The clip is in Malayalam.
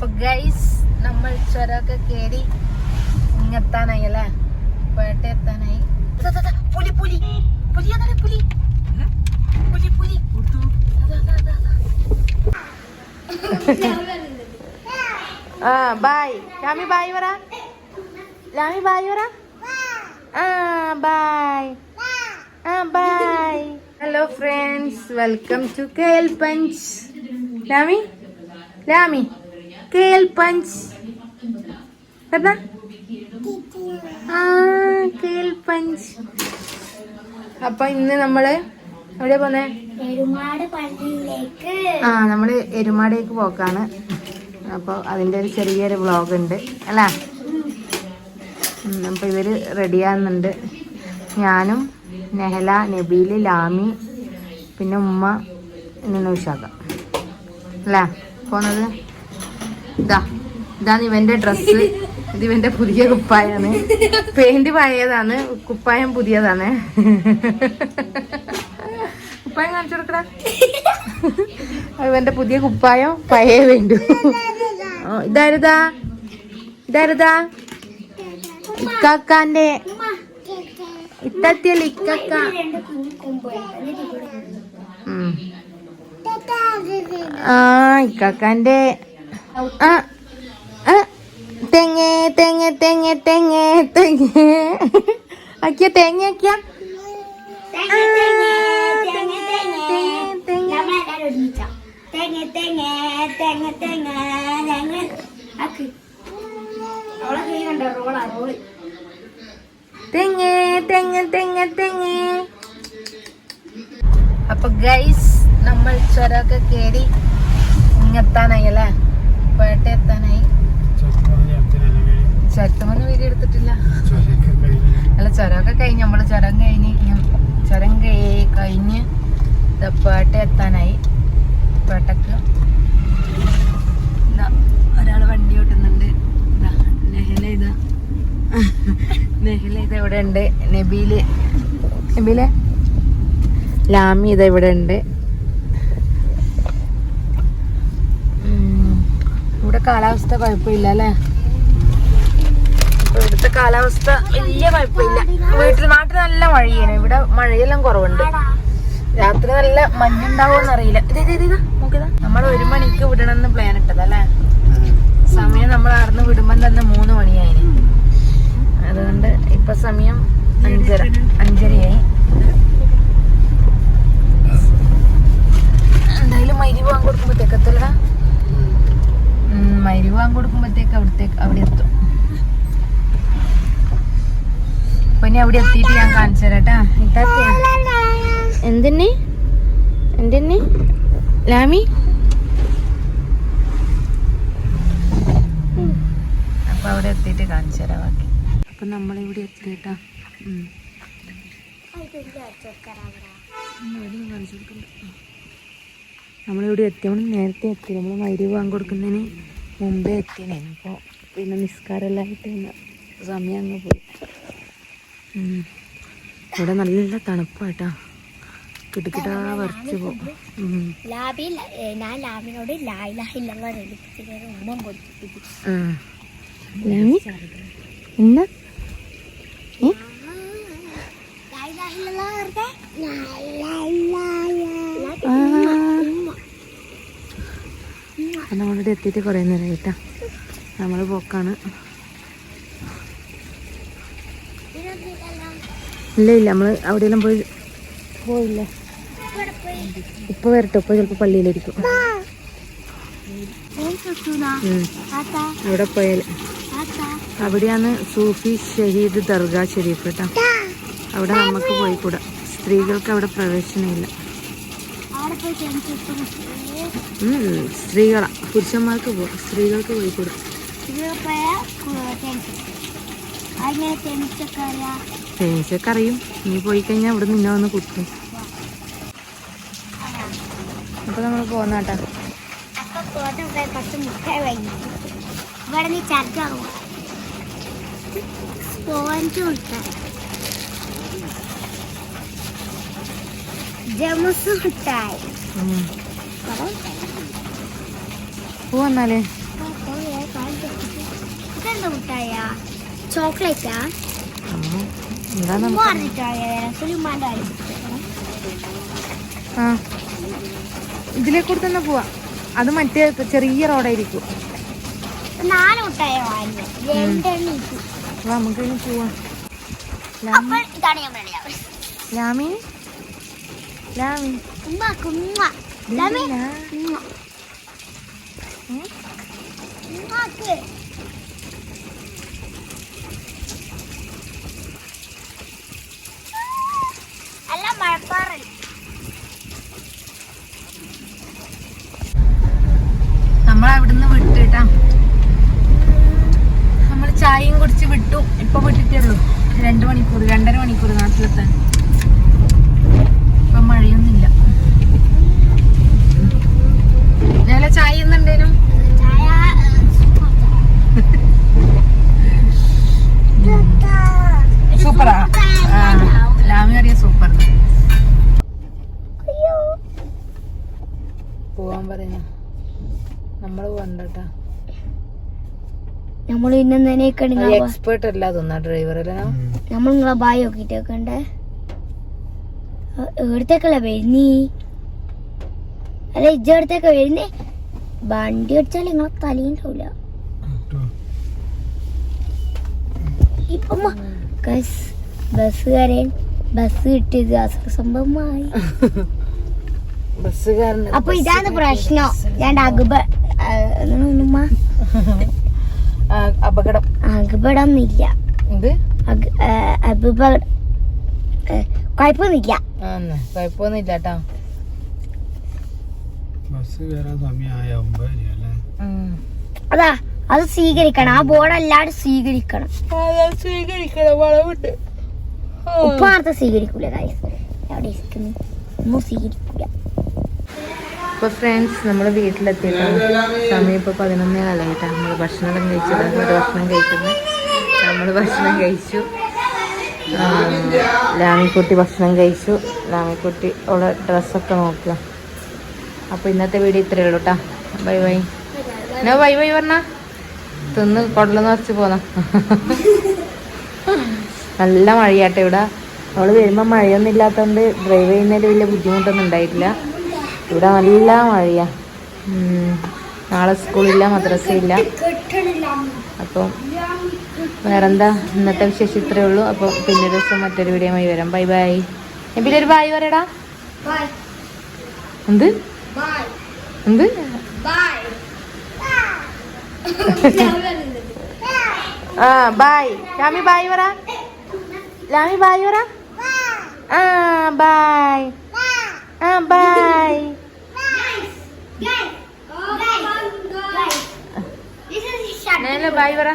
അപ്പൊ ഗൈസ് നമ്മൾ ചുരമൊക്കെ കേറി ഇങ്ങെത്താനായി അല്ലേ പേട്ട എത്താനായി ദാ, ദാ, ദാ, പുലി പുലി. പുലി അതാണ് പുലി. പുലി പുലി. ആ ബായ് ലാമി ബായ് പറ. ലാമി ബായ് പറ. ആ ബായ് ആ bye hello friends welcome to കേൽ പഞ്ച് ലാമി ലാമി കേൽ പഞ്ച് എന്താ ആ കേൽ പഞ്ച് അപ്പൊ ഇന്ന് നമ്മൾ എവിടെ പോന്നെ? ആ നമ്മൾ എരുമാടേക്ക് പോക്കാണ്. അപ്പോൾ അതിന്റെ ഒരു ചെറിയൊരു വ്ളോഗ് ഉണ്ട് അല്ല? അപ്പോൾ ഇവർ റെഡിയാകുന്നുണ്ട് ഞാനും നെഹല നബീൽ ലാമി പിന്നെ ഉമ്മ പിന്നെ നൗഷാക്ക അല്ല? പോന്നത്? ഇതാ ഇതാണ് ഇവന്റെ ഡ്രസ്സ് ഇത് ഇവന്റെ പുതിയ കുപ്പായാണ്. പെയിന്റ് പഴയതാണ് കുപ്പായം പുതിയതാണ്. കുപ്പായം കാണിച്ചു കൊടുക്കടാ. ഇവന്റെ പുതിയ കുപ്പായം പഴയ വേണ്ടു ഇതാരുതാ? ഇതാരുതാ? ഇക്കാക്കാന്റെ ഇത്തത്തിയല്ല ഇക്കക്ക. ആ ഇക്കാക്കാന്റെ തെങ്ങ തെങ്ങ തെങ്ങ തെങ്ങ തെങ്ങ ആക്കിയ തേങ്ങ ആക്കിയ തേങ്ങ, തേങ്ങ, തേങ്ങ, തേങ്ങ. അപ്പൊ ഗൈസ് നമ്മൾ ചുരമൊക്കെ കേറി ഇങ്ങെത്താനായി അല്ലേ പേട്ട എത്താനായി. ചുരത്തുമൊന്നും വീഡിയോ എടുത്തിട്ടില്ല. അല്ല ചുരമൊക്കെ കഴിഞ്ഞ്. നമ്മൾ ചുരം കഴിഞ്ഞ് ചുരം കഴി- കഴിഞ്ഞ് തെപ്പാട്ട പേട്ട എത്താനായി പേട്ടക്ക് ഒരാൾ വണ്ടി ഓട്ടുന്നുണ്ട്. നെഹല ഇതാ. നെഹല ഇത് ഇവിടെ ഉണ്ട് നബീൽ. നബീലെ? ലാമി ഇത് ഇവിടെ ഉണ്ട് ഇവിടെ കാലാവസ്ഥ കുഴപ്പമില്ല അല്ലേ ഇവിടുത്തെ കാലാവസ്ഥ വലിയ കുഴപ്പമില്ല. വീട്ടിൽ നാട്ടിൽ നല്ല മഴയാണ്. ഇവിടെ മഴയെല്ലാം കുറവുണ്ട്. രാത്രി നല്ല മഞ്ഞുണ്ടാവുമെന്ന് അറിയില്ല നമ്മൾ ഒരു മണിക്ക് വിടണമെന്ന് പ്ലാൻ ഇട്ടതല്ലേ? സമയം നമ്മൾ അറിഞ്ഞ് വിടുമ്പം തന്നെ മൂന്ന് മണിയായി അതുകൊണ്ട് ഇപ്പൊ സമയം അഞ്ചര അഞ്ചരയായി. എന്തായാലും മൈരി പോകാൻ കൊടുക്കുമ്പോഴത്തേക്ക് എത്തല്ലടാ മൈരി പോകാൻ കൊടുക്കുമ്പോഴത്തേക്ക് അവിടത്തേക്ക് അവിടെ എത്തും. അപ്പൊ ഇനി അവിടെ എത്തിയിട്ട് ഞാൻ കാണിച്ചു തരാട്ടാ എന്തെന്നെ എന്തെന്നെ എന്തിന്? ലാമി? അപ്പൊ അവിടെ എത്തിയിട്ട് കാണിച്ചു തരാം ബാക്കി. അപ്പൊ നമ്മളിവിടെ എത്തിയിട്ടാ. നമ്മളിവിടെ എത്തിയപ്പോൾ നേരത്തെ എത്തി. നമ്മൾ മൈരി വാങ്ങി കൊടുക്കുന്നതിന് മുമ്പേ എത്തിയേ ഇപ്പോൾ പിന്നെ നിസ്കാരമെല്ലാം ആയിട്ട് പിന്നെ സമയം അങ്ങ് പോയി. ഇവിടെ നല്ല തണുപ്പാട്ടാ കിടുകിടാ വരച്ച് പോകും. ലാബി ഏ, ഞാൻ ലാബിനോട് ലായിലാഹില്ല ഉമ്മ കൊടുത്തു ആ. ലാമി എന്താ ഏ? ആ. അപ്പൊ നമ്മളിവിടെ എത്തിയിട്ട് കുറേ നേരം കേട്ടാ. നമ്മൾ പോക്കാണ്. ഇല്ല ഇല്ല നമ്മൾ അവിടെയെല്ലാം പോയി പോയില്ല? ഇപ്പൊ വരട്ടെ ഇപ്പൊ ചിലപ്പോ പള്ളിയിലിരിക്കും. ഇവിടെ പോയാൽ അവിടെയാണ് സൂഫി ഷഹീദ് ദർഗാ ഷെരീഫ് കേട്ടോ. അവിടെ നമുക്ക് പോയിക്കൂടാ. സ്ത്രീകൾക്ക് അവിടെ പ്രവേശനമില്ല അവിടെ പോയി ചെന്നിട്ട് ഉം, സ്ത്രീകളാ പുരുഷന്മാർക്ക് പോവാം സ്ത്രീകൾക്ക് പോയി കൊടുക്കും അറിയാം നീ പോയി കഴിഞ്ഞാൽ ഇവിടെ നിന്നെ വന്ന് കുത്തും. അപ്പൊ നമ്മൾ പോന്നാട്ടാ. ഇവിടെ നീ ചർച്ച പോവാൻ മുട്ടായി പോവന്നാലേ ചോക്ലേറ്റാ? ആ. ഇതിലെ കൂടെ തന്നെ പോവാ. അത് മറ്റേ ചെറിയ റോഡായിരിക്കും. നമുക്ക് പോവാം. ലാമി? ലാമി ഉമ്മ കുമ്മ Dami. ഇതെന്തിനാ? ഉമ്മ ke. അല്ല മഴപ്പാറൽ നമ്മൾ അവിടുന്ന് വിട്ടിട്ടാ. നമ്മൾ ചായയും കുടിച്ച് വിട്ടു. ഇപ്പൊ വിട്ടിട്ടേ ഉള്ളൂ. രണ്ടു മണിക്കൂർ രണ്ടര മണിക്കൂർ നാട്ടിലെത്താൻ. മഴയൊന്നുമില്ല. ഞാൻ ചായ എന്നുണ്ടേനും സൂപ്പറാ? ലാമി അറിയ സൂപ്പർ. പോവാൻ പറയുന്ന. നമ്മൾ പോകണ്ടട്ടാ നമ്മൾ ഇന്നെന്നേക്കെ എക്സ്പേർട്ട് അല്ല തോന്നാ ഡ്രൈവർ അല്ലേ? നമ്മൾ നിങ്ങളെ ബായ് നോക്കിട്ടേക്കണ്ടേ എവിടത്തേക്കല്ല വരുന്നീ? അല്ല ഇജ്ജ എവിടത്തേക്ക വരുന്നേ? വണ്ടി അടിച്ചാൽ നിങ്ങളെ തലയുണ്ടാവില്ല ഇപ്പൊ ബസ്സുകാരൻ ബസ് കിട്ടിയത് അസംഭവമായി അപ്പൊ ഇതാണ് പ്രശ്നം. ഞാൻ അകുബ അപകടം. അകപടം ആ, കുഴപ്പമൊന്നുമില്ല. കുഴപ്പമൊന്നുമില്ല കേട്ടോ ബസ് കയറാൻ സമയമായ ഒമ്പത് അല്ലേ അതാ അത് സ്വീകരിക്കണം. ആ ബോർഡ് എല്ലാവരും സ്വീകരിക്കണം സ്വീകരിക്കണം വളവിട്ട് ഉപ്പാർത്ത സ്വീകരിക്കൂല ഒന്നും ഇപ്പൊ ഫ്രണ്ട്സ് നമ്മുടെ വീട്ടിലെത്തിയിട്ടാണ് സമയം ഇപ്പൊ പതിനൊന്നേ കാലമായിട്ടാണ് നമ്മൾ ഭക്ഷണം കഴിച്ചത്. ഒരു ഭക്ഷണം കഴിക്കുന്നത് നമ്മൾ ഭക്ഷണം കഴിച്ചു. ലാമിക്കുട്ടി ഭക്ഷണം കഴിച്ചു. ലാമിക്കുട്ടി ഉള്ള ഡ്രസ്സൊക്കെ നോക്കുക. അപ്പോൾ ഇന്നത്തെ വീഡിയോ ഇത്രയേ ഉള്ളൂ കേട്ടാ ബൈ ബൈ. എന്നാ ബൈ ബൈ പറഞ്ഞ? തിന്ന് കുടലെന്ന് നിറച്ച് പോന്ന. നല്ല മഴയാട്ടെ ഇവിടെ. അവൾ വരുമ്പോ മഴയൊന്നും ഇല്ലാത്തതുകൊണ്ട് ഡ്രൈവ് ചെയ്യുന്നതിൽ വലിയ ബുദ്ധിമുട്ടൊന്നും ഉണ്ടായിട്ടില്ല. ഇവിടെ നല്ല മഴയാ. നാളെ സ്കൂളില്ല മദ്രസയില്ല. അപ്പം വേറെന്താ? ഇന്നത്തെ വിശേഷം ഇത്രയേ ഉള്ളൂ. അപ്പോൾ പിന്നെ ദിവസം മറ്റൊരു വീഡിയോയുമായി വരാം. ബൈ ബൈ എബിലൊരു ഒരു ബായ് പറയടാ. എന്ത്? എന്ത്? ആ ബായ് ലാമി ബായ് പറ. ലാമി ബായ് പറ. ആ ബായ് ആ ബായ് Is ബായ് പറ.